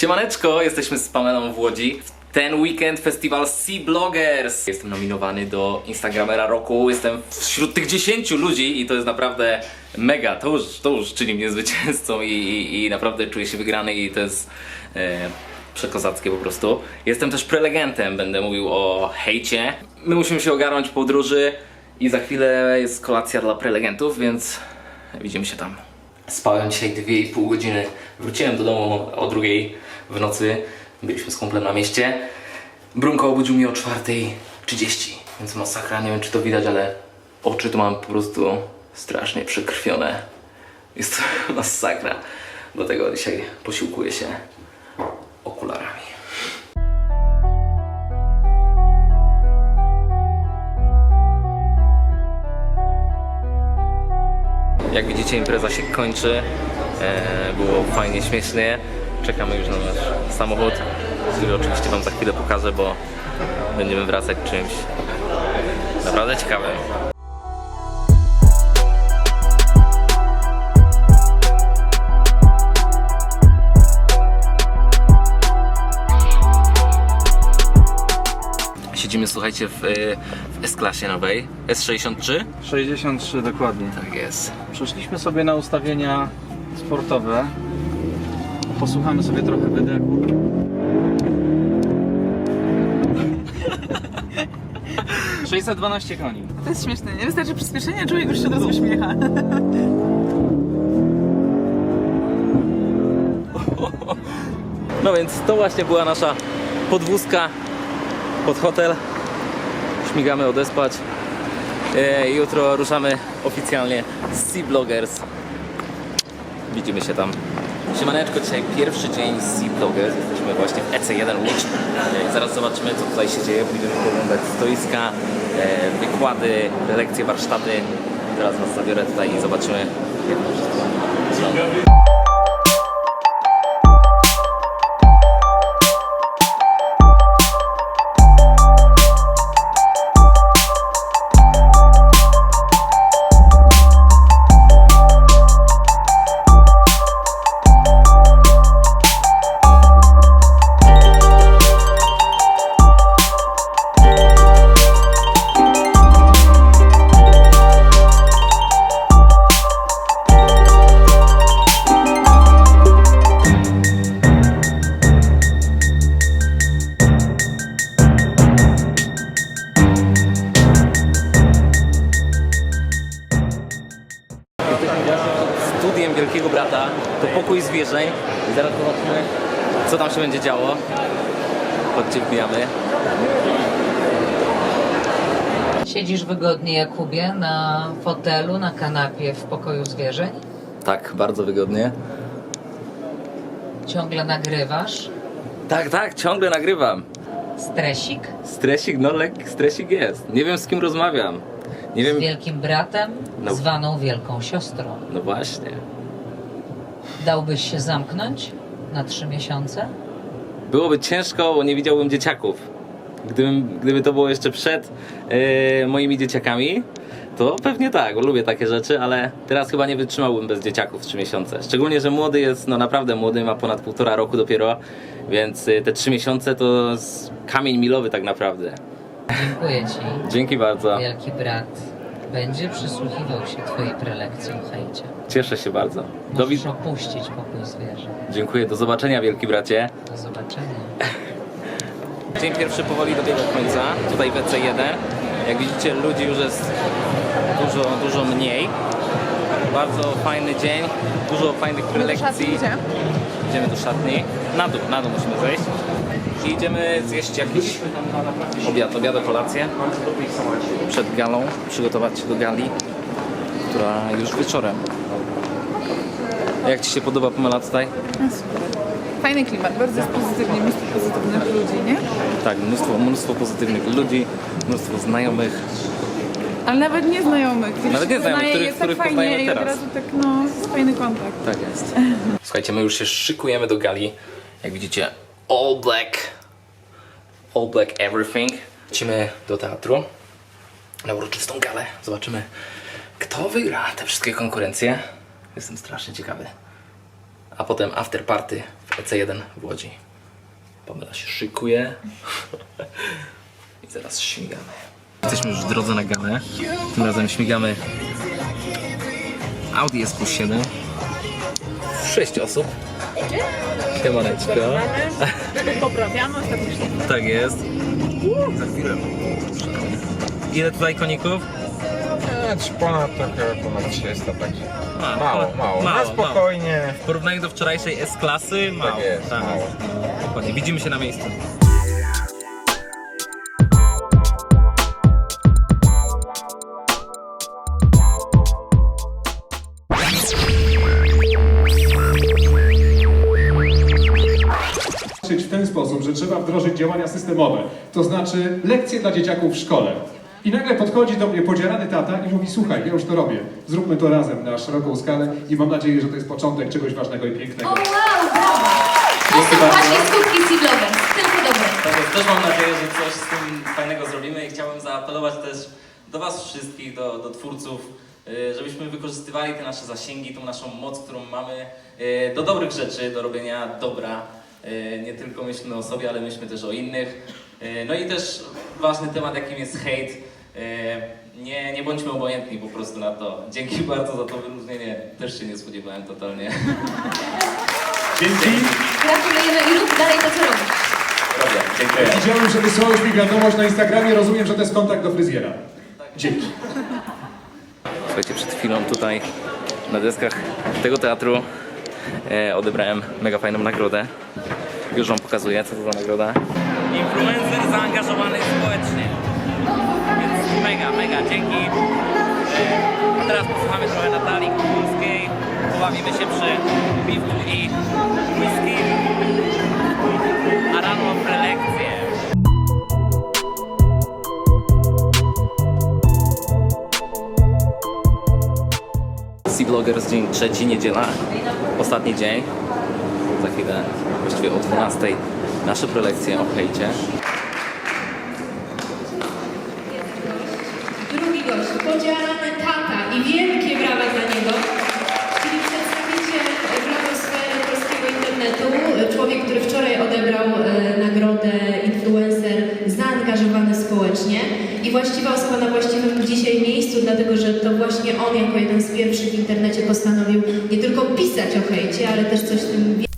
Siemaneczko, jesteśmy z Pamelą w Łodzi. Ten weekend festiwal Sea Bloggers. Jestem nominowany do Instagramera roku. Jestem wśród tych 10 ludzi i to jest naprawdę mega. To już, to już czyni mnie zwycięzcą i, i, i naprawdę czuję się wygrany i to jest e, przekozackie po prostu. Jestem też prelegentem, będę mówił o hejcie. My musimy się ogarnąć po podróży i za chwilę jest kolacja dla prelegentów, więc widzimy się tam. Spałem dzisiaj 2,5 godziny. Wróciłem do domu o drugiej w nocy. Byliśmy z kumplem na mieście. Brunko obudził mnie o 4.30, więc masakra. Nie wiem, czy to widać, ale oczy tu mam po prostu strasznie przekrwione. Jest to masakra. Dlatego dzisiaj posiłkuję się okularami. Jak widzicie, impreza się kończy. E, było fajnie, śmiesznie. Czekamy już na nasz samochód, który oczywiście Wam za chwilę pokażę, bo będziemy wracać czymś naprawdę ciekawym. Siedzimy, słuchajcie, w, w S-klasie nowej, S63. 63 dokładnie. Tak jest. Przeszliśmy sobie na ustawienia sportowe. Posłuchamy sobie trochę wydechu. ...612 koni. To jest śmieszne, nie? Wystarczy przyspieszenie, człowiek już się od razu uśmiecha. No więc to właśnie była nasza podwózka pod hotel. Śmigamy odespać. E, jutro ruszamy oficjalnie z Sea Bloggers. Widzimy się tam. Siemaneczko, dzisiaj pierwszy dzień z Sea Bloggers. Jesteśmy właśnie w EC1 Łódź. E, zaraz zobaczymy co tutaj się dzieje. Będziemy oglądać stoiska, e, wykłady, lekcje, warsztaty. Teraz was zabiorę tutaj i zobaczymy jak to wszystko. Wielkiego Brata, to pokój zwierzeń i zaraz zobaczymy, co tam się będzie działo. Chodźcie, wbijamy. Siedzisz wygodnie, Jakubie, na fotelu, na kanapie w pokoju zwierzeń. Tak, bardzo wygodnie. Ciągle nagrywasz. Tak, tak, ciągle nagrywam. Stresik Stresik, no lek, stresik jest. Nie wiem z kim rozmawiam. Nie z wiem, wielkim bratem, No. zwaną wielką siostrą. no właśnie. Dałbyś się zamknąć na trzy miesiące? Byłoby ciężko, bo nie widziałbym dzieciaków. Gdybym, gdyby to było jeszcze przed e, moimi dzieciakami, to pewnie tak, bo lubię takie rzeczy, ale teraz chyba nie wytrzymałbym bez dzieciaków 3 miesiące. Szczególnie, że młody jest no naprawdę młody, ma ponad półtora roku dopiero, więc e, te 3 miesiące to kamień milowy tak naprawdę. Dziękuję Ci. Dzięki bardzo. Wielki brat będzie przysłuchiwał się Twojej prelekcji o hejcie. Cieszę się bardzo. Do Możesz opuścić pokój zwierzeń. Dziękuję, do zobaczenia wielki bracie. Do zobaczenia. Dzień pierwszy powoli dobiega końca, tutaj w EC1. Jak widzicie ludzi już jest dużo, dużo mniej. Bardzo fajny dzień, dużo fajnych prelekcji. Idziemy do szatni. Na dół, na dół musimy zejść. I idziemy zjeść jakiś obiad, obiad, kolację. Przed galą, przygotować się do gali, która już wieczorem. Jak Ci się podoba Pamela tutaj? Fajny klimat, bardzo jest pozytywnie, mnóstwo pozytywnych ludzi, nie? Tak, mnóstwo, mnóstwo pozytywnych ludzi, mnóstwo znajomych. Ale nawet nieznajomych. Wiesz, Nawet nieznajomych, których- jest których tak fajnie poznajemy i od teraz. razu tak, no, jest fajny kontakt. Tak jest. Słuchajcie, my już się szykujemy do gali. Jak widzicie, all black. All black everything. Lecimy do teatru na uroczystą galę. Zobaczymy, kto wygra te wszystkie konkurencje. Jestem strasznie ciekawy. a potem after party w EC1 w Łodzi. Pamela się szykuje i zaraz śmigamy. Jesteśmy już w drodze na galę. Tym razem śmigamy Audi S7. Sześć osób. Siemaneczko. Poprawiamy ostatecznie. Tak jest. Za chwilę. Ile tutaj koników? Czy ponad trochę, ponad 300, także A, mało, mało. mało, Na spokojnie. W porównaniu do wczorajszej S-klasy mało. Tak jest, mało. Dokładnie. Widzimy się na miejscu. Ten sposób, że trzeba wdrożyć działania systemowe, to znaczy lekcje dla dzieciaków w szkole. I nagle podchodzi do mnie podzierany tata i mówi, słuchaj, ja już to robię, zróbmy to razem na szeroką skalę i mam nadzieję, że to jest początek czegoś ważnego i O pięknego. wow, brawo! To są właśnie skutki Seedlovers. Tylko dobre. Tak jest. Też mam nadzieję, że coś z tym fajnego zrobimy i chciałbym zaapelować też do Was wszystkich, do, do twórców, y, żebyśmy wykorzystywali te nasze zasięgi, tą naszą moc, którą mamy y, do dobrych rzeczy, do robienia dobra. Y, Nie tylko myślmy o sobie, ale myślmy też o innych. Y, No i też ważny temat, jakim jest hejt. Y, Nie, nie bądźmy obojętni po prostu na to. Dzięki bardzo za to wyróżnienie. Też się nie spodziewałem totalnie. Dzięki. Gratulujemy i rób dalej to, co robisz. Dobra, dziękuję. Widziałem, że wysłałeś mi wiadomość na Instagramie, rozumiem, że to jest kontakt do fryzjera. Dzięki. Słuchajcie, przed chwilą tutaj na deskach tego teatru e, odebrałem mega fajną nagrodę. Już wam pokazuję, co to za nagroda. Influencer zaangażowany społecznie. Więc mega, mega, dzięki. E, a teraz posłuchamy trochę Natalii Kukulskiej. Pobawimy się przy piwku i whisky. Sea Bloggers dzień trzeci, niedziela, ostatni dzień. Za chwilę, właściwie o 12 nasze prelekcje o hejcie. Miejscu, dlatego że to właśnie on jako jeden z pierwszych w internecie postanowił nie tylko pisać o hejcie, ale też coś w tym